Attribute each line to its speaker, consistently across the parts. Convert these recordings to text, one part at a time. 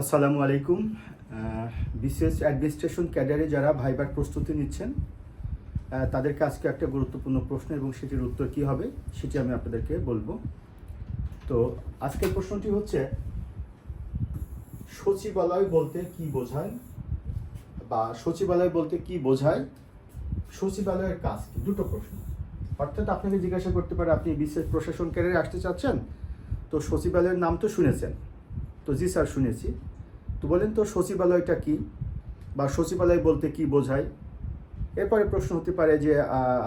Speaker 1: আসসালামু আলাইকুম। বিশেষ অ্যাডমিনিস্ট্রেশন ক্যাডারে যারা ভাইবার প্রস্তুতি নিচ্ছেন তাদেরকে আজকে একটা গুরুত্বপূর্ণ প্রশ্ন এবং সেটির উত্তর কী হবে সেটি আমি আপনাদেরকে বলব। তো আজকের প্রশ্নটি হচ্ছে, সচিবালয় বলতে কি বোঝায় বা সচিবালয় বলতে কি বোঝায়? সচিবালয়ের কাজ কি? দুটো প্রশ্ন। অর্থাৎ আপনাকে জিজ্ঞাসা করতে পারে, আপনি বিশেষ প্রশাসন ক্যারিয়ারে আসতে চাচ্ছেন? তো সচিবালয়ের নাম তো শুনেছেন। তো জি স্যার শুনেছি। তো বলেন তো সচিবালয়টা কি বা সচিবালয় বলতে কি বোঝায়? এরপরে প্রশ্ন হতে পারে যে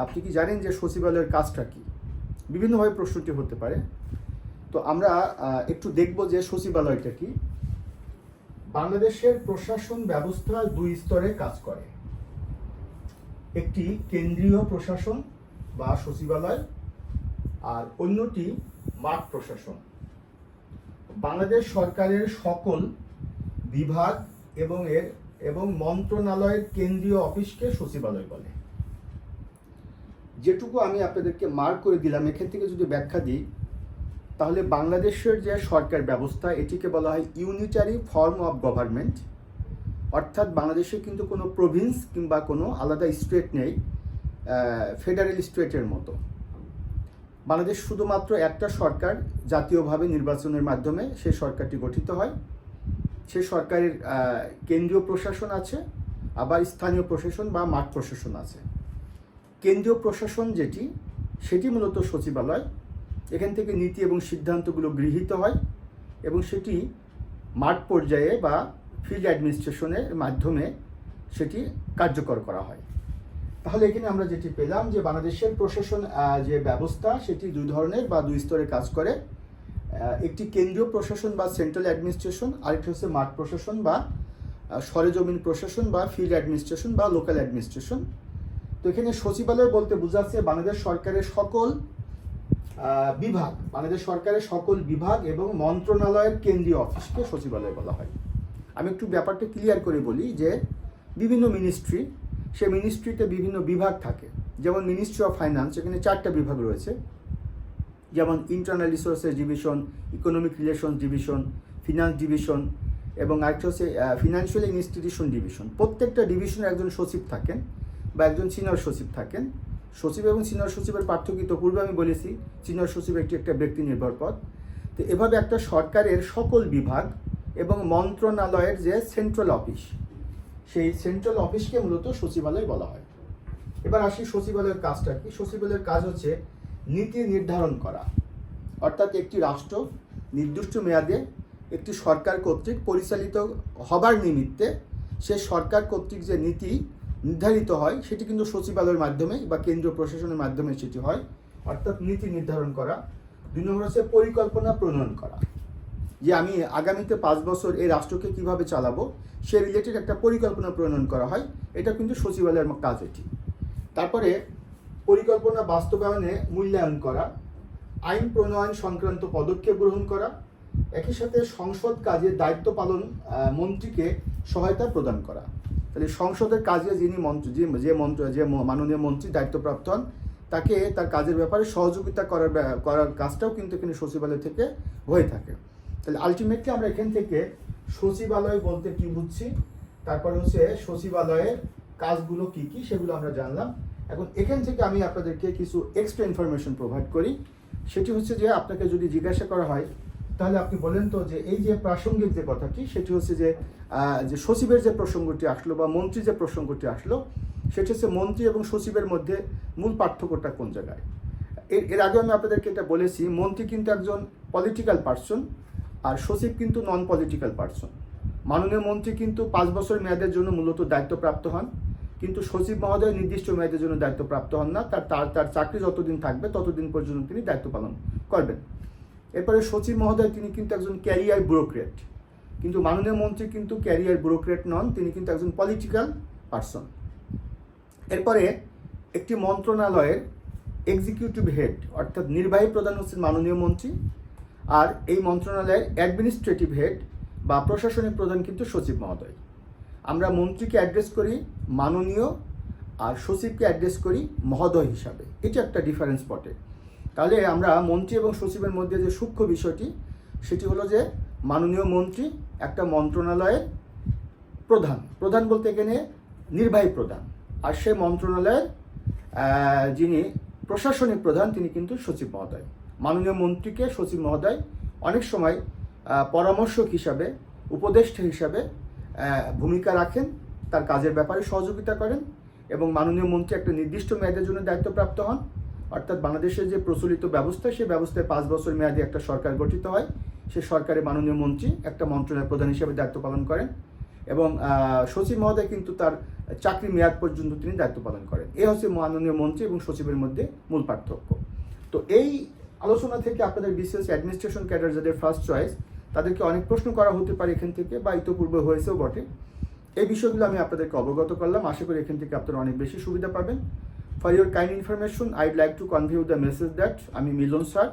Speaker 1: আপনি কি জানেন যে সচিবালয়ের কাজটা কি? বিভিন্নভাবে প্রশ্নটি হতে পারে। তো আমরা একটু দেখব যে সচিবালয়টা কি। বাংলাদেশের প্রশাসন ব্যবস্থা দুই স্তরে কাজ করে। একটি কেন্দ্রীয় প্রশাসন বা সচিবালয়, আর অন্যটি মাঠ প্রশাসন। বাংলাদেশ সরকারের সকল বিভাগ এবং এর, এবং মন্ত্রণালয়ের কেন্দ্রীয় অফিসকে সচিবালয় বলে। যেটুকু আমি আপনাদেরকে মার্ক করে দিলাম, এখান থেকে যদি ব্যাখ্যা দিই, তাহলে বাংলাদেশের যে সরকার ব্যবস্থা, এটিকে বলা হয় ইউনিটারি ফর্ম অফ গভর্নমেন্ট অর্থাৎ বাংলাদেশে কিন্তু কোনো প্রভিন্স কিংবা কোনো আলাদা স্টেট নেই ফেডারেল স্টেটের মতো। বাংলাদেশ শুধুমাত্র একটা সরকার জাতীয়ভাবে নির্বাচনের মাধ্যমে সেই সরকারটি গঠিত হয়। সে সরকারের কেন্দ্রীয় প্রশাসন আছে, আবার স্থানীয় প্রশাসন বা মাঠ প্রশাসন আছে। কেন্দ্রীয় প্রশাসন যেটি, সেটি মূলত সচিবালয়। এখান থেকে নীতি এবং সিদ্ধান্তগুলো গৃহীত হয় এবং সেটি মাঠ পর্যায়ে বা ফিল্ড অ্যাডমিনিস্ট্রেশনের মাধ্যমে সেটি কার্যকর করা হয়। তাহলে এখানে আমরা যেটি পেলাম যে বাংলাদেশের প্রশাসন যে ব্যবস্থা, সেটি দুই ধরনের বা দুই স্তরে কাজ করে। একটি কেন্দ্রীয় প্রশাসন বা সেন্ট্রাল অ্যাডমিনিস্ট্রেশন, আরেকটি হচ্ছে মাঠ প্রশাসন বা সরেজমিন প্রশাসন বা ফিল্ড অ্যাডমিনিস্ট্রেশন বা লোকাল অ্যাডমিনিস্ট্রেশন। তো এখানে সচিবালয় বলতে বোঝাচ্ছে বাংলাদেশ সরকারের সকল বিভাগ, বাংলাদেশ সরকারের সকল বিভাগ এবং মন্ত্রণালয়ের কেন্দ্রীয় অফিসকে সচিবালয় বলা হয়। আমি একটু ব্যাপারটা ক্লিয়ার করে বলি যে, বিভিন্ন মিনিস্ট্রি সে মিনিস্ট্রিতে বিভিন্ন বিভাগ থাকে। যেমন মিনিস্ট্রি অফ ফাইন্যান্স এখানে চারটা বিভাগ রয়েছে। যেমন internal resources division economic relation division finance division এবং আরেকটা হচ্ছে ফিনান্সিয়াল ইনস্টিটিউশন ডিভিশন প্রত্যেকটা ডিভিশনে একজন সচিব থাকেন বা একজন সিনিয়র সচিব থাকেন। সচিব এবং সিনিয়র সচিবের পার্থক্য তো পূর্বে আমি বলেছি সিনিয়র সচিব একটি একটা ব্যক্তি নির্ভর পদ তো এভাবে একটা সরকারের সকল বিভাগ এবং মন্ত্রণালয়ের যে সেন্ট্রাল অফিস সেই সেন্ট্রাল অফিসকে মূলত সচিবালয় বলা হয়। এবার আসি সচিবালয়ের কাজটা কি? সচিবালয়ের কাজ হচ্ছে নীতি নির্ধারণ করা। অর্থাৎ একটি রাষ্ট্র নির্দিষ্ট মেয়াদে একটি সরকার কর্তৃক পরিচালিত হবার নিমিত্তে সে সরকার কর্তৃক যে নীতি নির্ধারিত হয়, সেটি কিন্তু সচিবালয়ের মাধ্যমে বা কেন্দ্রীয় প্রশাসনের মাধ্যমে সেটি হয়। অর্থাৎ নীতি নির্ধারণ করা। দুই নম্বর হচ্ছে পরিকল্পনা প্রণয়ন করা। যে আমি আগামীতে পাঁচ বছর এই রাষ্ট্রকে কীভাবে চালাবো, সে রিলেটেড একটা পরিকল্পনা প্রণয়ন করা হয়। এটা কিন্তু সচিবালয়ের কাজ এটি। তারপরে পরিকল্পনা বাস্তবায়নে মূল্যায়ন করা, আইন প্রণয়ন সংক্রান্ত পদক্ষেপ গ্রহণ করা, একই সাথে সংসদ কাজে দায়িত্ব পালন মন্ত্রীকে সহায়তা প্রদান করা। তাহলে সংসদের কাজে যিনি মন্ত্রী, যে যে মন্ত্র, যে মাননীয় মন্ত্রী দায়িত্বপ্রাপ্ত হন, তাকে তার কাজের ব্যাপারে সহযোগিতা করার করার কাজটাও কিন্তু এখানে সচিবালয় থেকে হয়ে থাকে। তাহলে আলটিমেটলি আমরা এখান থেকে সচিবালয় বলতে কি বুঝছি? তারপরে হচ্ছে সচিবালয়ের কাজগুলো কি কি সেগুলো আমরা জানলাম। এখন এখান থেকে আমি আপনাদেরকে কিছু এক্সট্রা ইনফরমেশন প্রোভাইড করি। সেটি হচ্ছে যে আপনাকে যদি জিজ্ঞাসা করা হয়, তাহলে আপনি বলেন তো যে এই যে প্রাসঙ্গিক যে কথাটি, সেটি হচ্ছে যে যে সচিবের যে প্রসঙ্গটি আসলো বা মন্ত্রী যে প্রসঙ্গটি আসলো, সেটি হচ্ছে মন্ত্রী এবং সচিবের মধ্যে মূল পার্থক্যটা কোন জায়গায়? এর এর আগে আমি আপনাদেরকে এটা বলেছি, মন্ত্রী কিন্তু একজন পলিটিক্যাল পার্সন আর সচিব কিন্তু নন পলিটিক্যাল পার্সন মাননীয় মন্ত্রী কিন্তু পাঁচ বছর মেয়াদের জন্য মূলত দায়িত্বপ্রাপ্ত হন। কিন্তু সচিব মহোদয় নির্দিষ্ট মেয়াদের জন্য দায়িত্বপ্রাপ্ত হন না। তার তার তার চাকরি যতদিন থাকবে, ততদিন পর্যন্ত তিনি দায়িত্ব পালন করবেন। এরপরে সচিব মহোদয় তিনি কিন্তু একজন ক্যারিয়ার ব্যুরোক্রেট কিন্তু মাননীয় মন্ত্রী কিন্তু ক্যারিয়ার ব্যুরোক্রেট নন, তিনি কিন্তু একজন পলিটিক্যাল পার্সন এরপরে একটি মন্ত্রণালয়ের এক্সিকিউটিভ হেড অর্থাৎ নির্বাহী প্রধান হচ্ছেন মাননীয় মন্ত্রী। আর এই মন্ত্রণালয়ের অ্যাডমিনিস্ট্রেটিভ হেড বা প্রশাসনিক প্রধান কিন্তু সচিব মহোদয়। আমরা মন্ত্রীকে অ্যাড্রেস করি মাননীয় আর সচিবকে অ্যাড্রেস করি মহোদয় হিসাবে। এটা একটা ডিফারেন্স বটে। তাহলে আমরা মন্ত্রী এবং সচিবের মধ্যে যে সূক্ষ্ম বিষয়টি, সেটি হলো যে মাননীয় মন্ত্রী একটা মন্ত্রণালয়ের প্রধান। প্রধান বলতে এখানে নির্বাহী প্রধান। আর সে মন্ত্রণালয়ের যিনি প্রশাসনিক প্রধান, তিনি কিন্তু সচিব মহোদয়। মাননীয় মন্ত্রীকে সচিব মহোদয় অনেক সময় পরামর্শক হিসাবে, উপদেষ্টা হিসাবে ভূমিকা রাখেন, তার কাজের ব্যাপারে সহযোগিতা করেন এবং মাননীয় মন্ত্রী একটা নির্দিষ্ট মেয়াদের জন্য দায়িত্বপ্রাপ্ত হন। অর্থাৎ বাংলাদেশের যে প্রচলিত ব্যবস্থা, সেই ব্যবস্থায় পাঁচ বছর মেয়াদী একটা সরকার গঠিত হয়। সে সরকারের মাননীয় মন্ত্রী একটা মন্ত্রণালয়ের প্রধান হিসেবে দায়িত্ব পালন করেন এবং সচিব মহোদয় কিন্তু তার চাকরি মেয়াদ পর্যন্ত তিনি দায়িত্ব পালন করেন। এ হচ্ছে মাননীয় মন্ত্রী এবং সচিবের মধ্যে মূল পার্থক্য। তো এই আলোচনা থেকে আপনাদের বিশেষ অ্যাডমিনিস্ট্রেশন ক্যাডার যাদের ফার্স্ট চয়েস তাদেরকে অনেক প্রশ্ন করা হতে পারে এখান থেকে বা ইতোপূর্বে হয়েছেও বটে। এই বিষয়গুলো আমি আপনাদেরকে অবগত করলাম। আশা করি এখান থেকে আপনারা অনেক বেশি সুবিধা পাবেন। For your kind information I'd like to convey the message that আমি মিলন স্যার,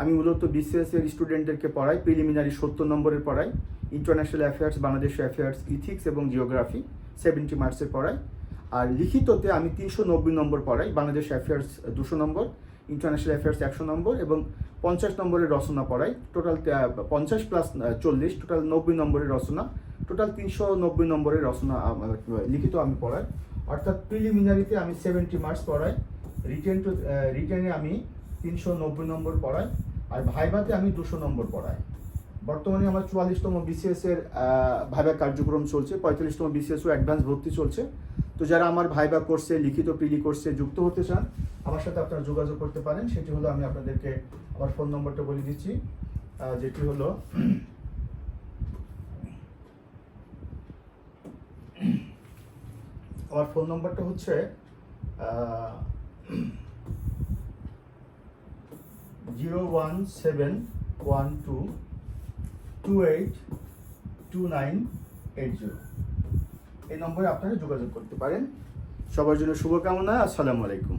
Speaker 1: আমি মূলত বিসিএস এর স্টুডেন্টদেরকে পড়াই প্রিলিমিনারি সত্তর নম্বরের পড়াই international affairs Bangladesh affairs ethics এবং জিওগ্রাফি সেভেন্টি মার্কসের পড়াই। আর লিখিততে আমি তিনশো নব্বই নম্বর পড়াই বাংলাদেশ অ্যাফেয়ার্স দুশো নম্বর। ইন্টারন্যাশনাল অ্যাফেয়ার্স একশো নম্বর এবং পঞ্চাশ নম্বরের রচনা পড়াই। টোটাল পঞ্চাশ প্লাস চল্লিশ টোটাল নব্বই নম্বরের রচনা। টোটাল তিনশো নব্বই নম্বরের রচনা লিখিত আমি পড়াই। অর্থাৎ প্রিলিমিনারিতে আমি সেভেন্টি মার্কস পড়াই। রিটেন টু রিটেনে আমি তিনশো নব্বই নম্বর পড়াই। আর ভাইভাতে আমি দুশো নম্বর পড়াই। বর্তমানে আমার চুয়াল্লিশতম বিসিএস এর ভাইবা কার্যক্রম চলছে। পঁয়তাল্লিশতম বিসিএস ও অ্যাডভান্স ভর্তি চলছে। তো যারা আমার ভাইবা কোর্সে, লিখিত প্রিলি কোর্সে যুক্ত হতে চান, আমার সাথে আপনারা যোগাযোগ করতে পারেন। সেটি হলো আমি আপনাদেরকে আমার ফোন নম্বরটা বলে দিচ্ছি। যেটি হলো আমার ফোন নম্বরটা হচ্ছে zero one seven one two two eight two nine eight zero. এই নম্বরে আপনারা যোগাযোগ করতে পারেন। সবার জন্য শুভকামনা আসসালামু আলাইকুম।